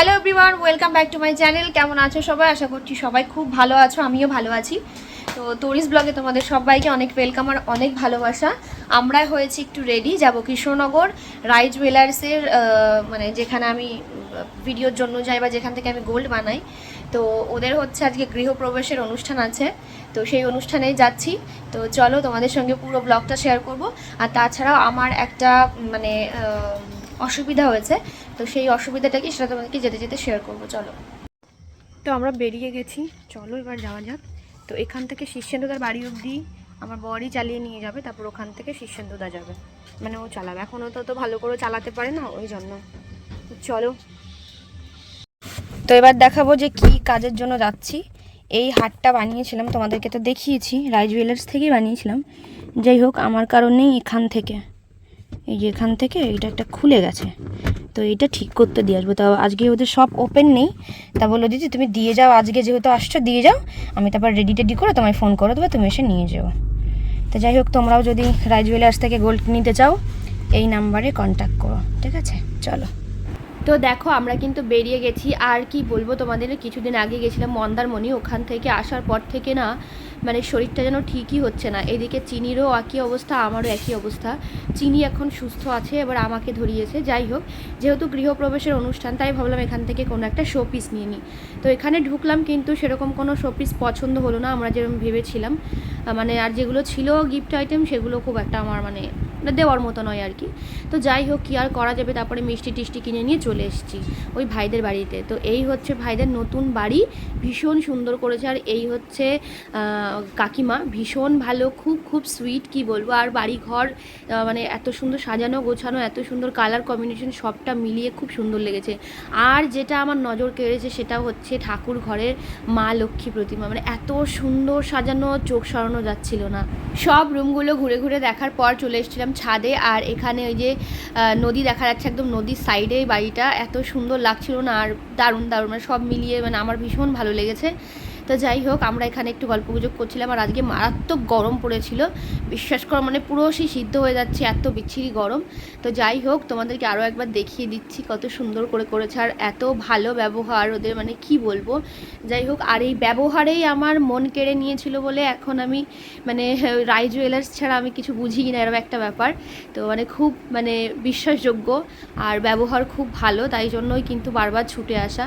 Hello everyone welcome back to my channel কেমন আছো সবাই? আশা করছি সবাই খুব ভালো আছো, আমিও ভালো আছি। তো টুরিস্ট ব্লগে তোমাদের সবাইকে অনেক ওয়েলকাম আর অনেক ভালোবাসা। আমরা হয়েছি একটু রেডি যাব কৃষ্ণনগর রাই জুয়েলার্সের মানে যেখানে আমি ভিডিওর জন্য যাই বা যেখান থেকে আমি গোল্ড বানাই। তো ওদের হচ্ছে আজকে গৃহপ্রবেশের অনুষ্ঠান আছে। তো সেই অনুষ্ঠানেই যাচ্ছি। তো চলো তোমাদের সঙ্গে পুরো ব্লগটা শেয়ার করব। আর তাছাড়াও আমার একটা মানে অসুবিধা হয়েছে। তো সেই অসুবিধাটা কি সেটা তোমাদেরকে যেতে যেতে শেয়ার করব, চলো। তো আমরা বেরিয়ে গেছি। চলো এবার যাওয়া যাক। তো এখান থেকে শীর্ষেন্দুদার বাড়ি অবধি আমার বরই চালিয়ে নিয়ে যাবে, তারপর ওখান থেকে শীর্ষেন্দুদা যাবে। মানে ও চালাবে। এখনও তো তো ভালো করে চালাতে পারে না, ওই জন্য। চলো। তো এবার দেখাবো যে কি কাজের জন্য যাচ্ছি। এই হাটটা বানিয়েছিলাম, তোমাদেরকে তো দেখিয়েছি রাই জুয়েলার্স থেকেই বানিয়েছিলাম। যাই হোক, আমার কারণেই এখান থেকে। এই যে এখান থেকে, এইটা একটা খুলে গেছে। তো এটা ঠিক করতে দিয়ে আসব। তা আজকে ওদের সব ওপেন নেই। তা বলল, দিদি, তুমি দিয়ে যাও, আজকে যেহেতু আসছো, দিয়ে যাও। আমি তারপর রেডি টেডি করে তোমায় ফোন করে দেবো তুমি এসে নিয়ে যাও। তো যাই হোক, তোমরাও যদি রাই জুয়েলার্স থেকে গোল্ড নিতে চাও, এই নাম্বারে কন্ট্যাক্ট করো, ঠিক আছে? চলো। তো দেখো, আমরা কিন্তু বেরিয়ে গেছি। আর কি বলব তোমাদের, কিছুদিন আগে গেছিলাম মন্দারমণি, ওখান থেকে আসার পর থেকে না মানে শরীরটা যেন ঠিকই হচ্ছে না। এদিকে চিনিরও একই অবস্থা, আমারও একই অবস্থা। চিনি এখন সুস্থ আছে, এবার আমাকে ধরিয়েছে। যাই হোক, যেহেতু গৃহপ্রবেশের অনুষ্ঠান, তাই ভাবলাম এখান থেকে কোনো একটা শো পিস নিয়ে নিই। তো এখানে ঢুকলাম কিন্তু সেরকম কোনো শো পিস পছন্দ হলো না, আমরা যেরকম ভেবেছিলাম। মানে আর যেগুলো ছিল গিফট আইটেম সেগুলো খুব একটা আমার মানে মানে দেওয়ার মতো নয় আর কি। তো যাই হোক, কি আর করা যাবে? তারপরে মিষ্টি টিষ্টি কিনে নিয়ে চলে এসেছি ওই ভাইদের বাড়িতে। তো এই হচ্ছে ভাইদের নতুন বাড়ি, ভীষণ সুন্দর করেছে। আর এই হচ্ছে কাকিমা, ভীষণ ভালো, খুব খুব সুইট কি বলব? আর বাড়ি ঘর মানে এত সুন্দর সাজানো, গোছানো, এত সুন্দর কালার কম্বিনেশন সবটা মিলিয়ে খুব সুন্দর লেগেছে। আর যেটা আমার নজর কেড়েছে সেটা হচ্ছে ঠাকুর ঘরের মা লক্ষ্মী প্রতিমা। মানে এত সুন্দর সাজানো, চোখ সরানো যাচ্ছিল না। সব রুমগুলো ঘুরে ঘুরে দেখার পর চলে এসেছিলাম ছাদে আর এখানে ওই যে নদী দেখা যাচ্ছে একদম নদীর সাইডে বাড়িটা। এত সুন্দর লাগছিল না আর দারুণ দারুণ মানে সব মিলিয়ে মানে আমার ভীষণ ভালো লেগেছে। তো যাই হোক, আমরা এখানে একটু গল্প গুজব করছিলাম আর আজকে মারাত্মক গরম পড়েছিল। বিশ্বাস করো মানে পুরো সেই সিদ্ধ হয়ে যাচ্ছে, এত বিচ্ছিরি গরম। তো যাই হোক, তোমাদেরকে আরও একবার দেখিয়ে দিচ্ছি কত সুন্দর করে করেছে আর এত ভালো ব্যবহার ওদের মানে কি বলব? যাই হোক, আর এই ব্যবহারেই আমার মন কেড়ে নিয়েছিল বলে এখন আমি মানে রাই জুয়েলার্স ছাড়া আমি কিছু বুঝি না এরকম একটা ব্যাপার। তো মানে খুব মানে বিশ্বাসযোগ্য আর ব্যবহার খুব ভালো, তাই জন্যই কিন্তু বারবার ছুটে আসা।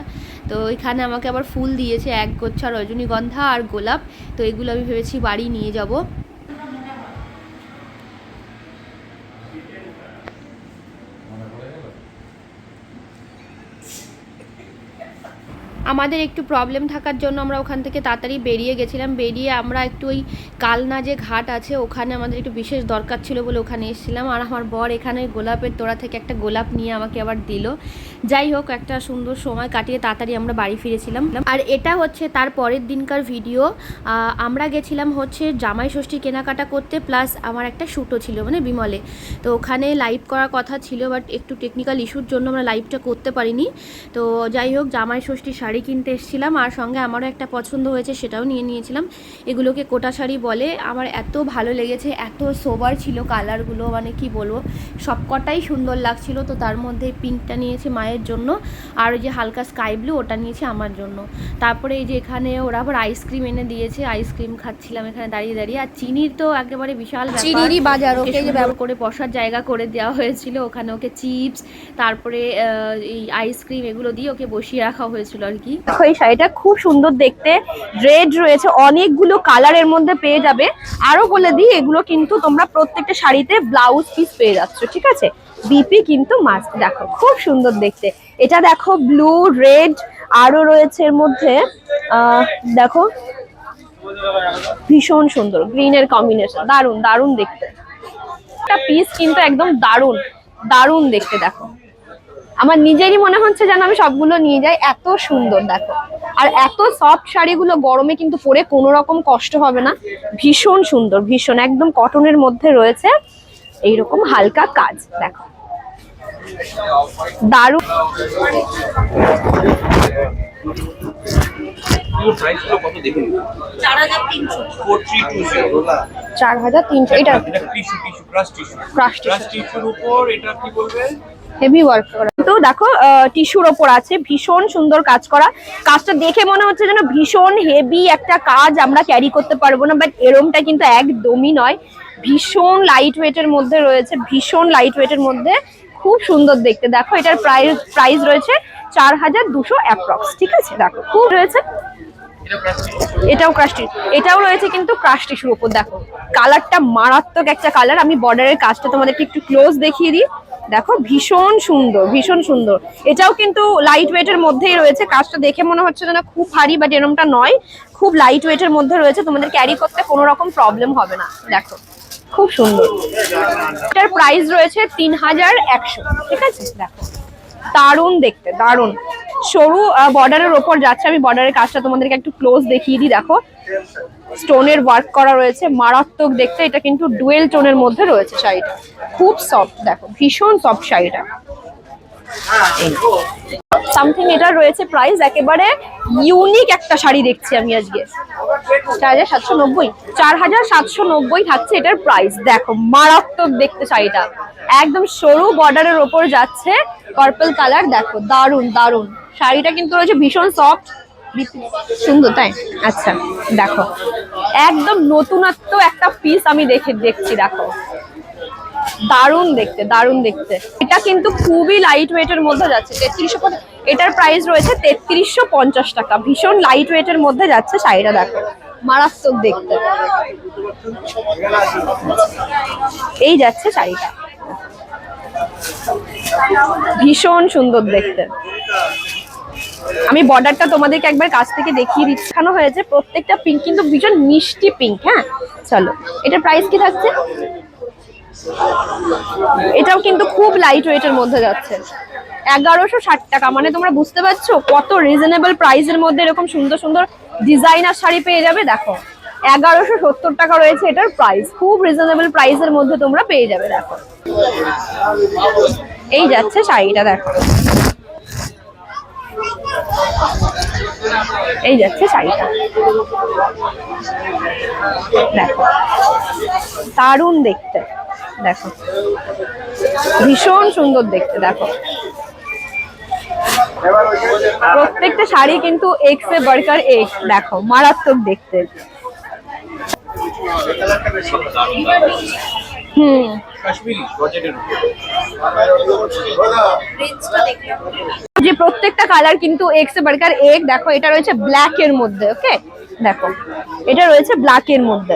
তো এখানে আমাকে আবার ফুল দিয়েছে এক গোচ্ছা রজনীগন্ধা আর গোলাপ, তো এগুলো আমি ভেবেছি বাড়ি নিয়ে যাব। আমাদের একটু প্রবলেম থাকার জন্য আমরা ওখান থেকে তাড়াতাড়ি বেরিয়ে গেছিলাম। বেরিয়ে আমরা একটু ওই কালনা যে ঘাট আছে, ওখানে আমাদের একটু বিশেষ দরকার ছিল বলে ওখানে এসেছিলাম। আর আমার বর এখানে গোলাপের তোড়া থেকে একটা গোলাপ নিয়ে আমাকে আবার দিল। যাই হোক, একটা সুন্দর সময় কাটিয়ে তাড়াতাড়ি আমরা বাড়ি ফিরেছিলাম। আর এটা হচ্ছে তার পরের দিনকার ভিডিও। আমরা গেছিলাম হচ্ছে জামাই ষষ্ঠী কেনাকাটা করতে, প্লাস আমার একটা শ্যুটও ছিল মানে বিমলে। তো ওখানে লাইভ করার কথা ছিল বাট একটু টেকনিক্যাল ইস্যুর জন্য আমরা লাইভটা করতে পারিনি। তো যাই হোক, জামাই ষষ্ঠী শাড়ি কিনতে এসেছিলাম, আর সঙ্গে আমারও একটা পছন্দ হয়েছে, সেটাও নিয়ে নিয়েছিলাম। এগুলোকে কোটা শাড়ি বলে, আমার এত ভালো লেগেছে, এত সোবার ছিল কালারগুলো মানে কি বলব, সবকটাই সুন্দর লাগছিল। তো তার মধ্যে পিঙ্কটা নিয়েছে, মায়ের জন্য আর ওই যে হালকা স্কাই ব্লু ওটা নিয়েছে আমার জন্য। তারপরে এই যে এখানে ওরা আবার আইসক্রিম এনে দিয়েছে আইসক্রিম খাচ্ছিলাম এখানে দাঁড়িয়ে দাঁড়িয়ে। আর চিনির তো একেবারে বিশাল। চিনিরই বাজার, ওকে সুন্দর করে বসার জায়গা করে দেওয়া হয়েছিল। ওখানে ওকে চিপস তারপরে এই আইসক্রিম এগুলো দিয়ে ওকে বসিয়ে রাখা হয়েছিল আর কি। এই শাড়িটা খুব সুন্দর দেখতে। রেড রয়েছে অনেকগুলো কালারের মধ্যে পেয়ে যাবে। আরও বলে দিই এগুলো কিন্তু তোমরা প্রত্যেকটা শাড়িতে ব্লাউজ পিস পেয়ে যাচ্ছ ঠিক আছে? বিপি কিন্তু মাস্ট দেখো, খুব সুন্দর দেখতে। এটা দেখো ব্লু রেড আরও রয়েছে এর মধ্যে। দেখো, ভীষণ সুন্দর গ্রিনের কম্বিনেশন দারুণ দারুণ দেখতে। একটা পিস কিন্তু একদম দারুণ দারুণ দেখতে, দেখো। আমার নিজেরই মনে হচ্ছে যেন আমি সবগুলো নিয়ে যাই, এত সুন্দর, দেখো। আর এত সফট শাড়িগুলো গরমে কিন্তু পরে কোনো রকম কষ্ট হবে না। ভীষণ সুন্দর, ভীষণ, একদম কটনের মধ্যে রয়েছে, এইরকম হালকা কাজ, দেখো। দারুণ চার হাজার তিনশো। এটা হেভি ওয়ার্ক করা। তো দেখো টিস্যুর ওপর আছে ভীষণ সুন্দর কাজ করা। কাজটা দেখে মনে হচ্ছে যেন ভীষণ হেভি একটা কাজ আমরা ক্যারি করতে পারব না বাট এরমটা কিন্তু একদমই নয়। ভীষণ লাইট ওয়েটের মধ্যে রয়েছে ভীষণ লাইট ওয়েটের মধ্যে খুব সুন্দর দেখতে। দেখো, এটার প্রাইস প্রাইস রয়েছে চার হাজার দুশো অ্যাপ্রক্স ঠিক আছে? দেখো, খুব রয়েছে। এটাও ক্রাস্টি এটাও রয়েছে কিন্তু ক্রাস্টিসের উপর। দেখো কালারটা মারাত্মক একটা কালার আমি বর্ডারের কাজটা তোমাদেরকে একটু ক্লোজ দেখিয়ে দিই। দেখো, ভীষণ সুন্দর ভীষণ সুন্দর। এটাও কিন্তু লাইট ওয়েটের মধ্যেই রয়েছে। কাজটা দেখে মনে হচ্ছে যেন খুব ভারী বাট এরমটা নয়। খুব লাইট ওয়েটের মধ্যে রয়েছে। তোমাদের ক্যারি করতে কোনো রকম প্রবলেম হবে না। দেখো খুব সুন্দর। এটার প্রাইস রয়েছে তিন হাজার একশো। ঠিক আছে? দেখো। দারুণ দেখতে, দারুণ। সরু বর্ডারের ওপর যাচ্ছে। আমি বর্ডারের কাজটা তোমাদেরকে একটু ক্লোজ দেখিয়ে দিই, দেখো। স্টোনের ওয়ার্ক করা রয়েছে। মারাত্মক দেখতে। এটা কিন্তু ডুয়েল টোনের মধ্যে রয়েছে শাড়িটা। খুব সফট দেখো। ভীষণ সফট শাড়িটা। সামথিং এটা রয়েছে প্রাইস একেবারে ইউনিক একটা শাড়ি দেখছি আমি আজকে। চার হাজার সাতশো নব্বই। চার হাজার সাতশো নব্বই থাকছে এটার প্রাইস দেখো, মারাত্মক দেখতে শাড়িটা। একদম সরু বর্ডারের ওপর যাচ্ছে পার্পল কালার দেখো দারুণ দারুণ শাড়িটা কিন্তু রয়েছে ভীষণ সফট সুন্দর, তাই? আচ্ছা দেখো। একদম নতুনত্ব একটা পিস আমি দেখে দেখছি, দেখো। দারুণ দেখতে দারুণ দেখতে। এটা কিন্তু খুবই লাইট ওয়েটের মধ্যে যাচ্ছে। তেত্রিশশো এটার প্রাইস রয়েছে তেত্রিশশো পঞ্চাশ টাকা। ভীষণ লাইট ওয়েটের মধ্যে যাচ্ছে শাড়িটা, দেখো। মারাত্মক দেখতে। এই যাচ্ছে শাড়িটা। ভীষণ সুন্দর দেখতে। আমি বর্ডারটা তোমাদেরকে একবার কাছ থেকে দেখিয়ে দিচ্ছি। দেখানো হয়েছে প্রত্যেকটা পিঙ্ক কিন্তু ভীষণ মিষ্টি পিঙ্ক হ্যাঁ? চলো, এটার প্রাইস কি থাকছে? এটাও কিন্তু খুব লাইট ওয়েটের মধ্যে যাচ্ছে। এগারোশো ষাট টাকা মানে তোমরা বুঝতে পারছ কত রিজনেবল প্রাইসের মধ্যে এরকম সুন্দর সুন্দর ডিজাইনার শাড়ি পেয়ে যাবে? দেখো, এগারোশো সত্তর টাকা রয়েছে এটার প্রাইস খুব রিজনেবল প্রাইসের মধ্যে তোমরা পেয়ে যাবে, দেখো। এই যাচ্ছে শাড়িটা, দেখো। এই যাচ্ছে শাড়িটা। দেখো, দারুণ দেখতে। দেখো। ভীষণ সুন্দর দেখতে, দেখো। প্রত্যেকটা শাড়ি কিন্তু এক্স এ বার্কার এক্স দেখো, মারাত্মক দেখতে। যে প্রত্যেকটা কালার কিন্তু এক্স বার্কার দেখো, এটা রয়েছে ব্ল্যাক এর মধ্যে ওকে দেখো, এটা রয়েছে ব্ল্যাক এর মধ্যে।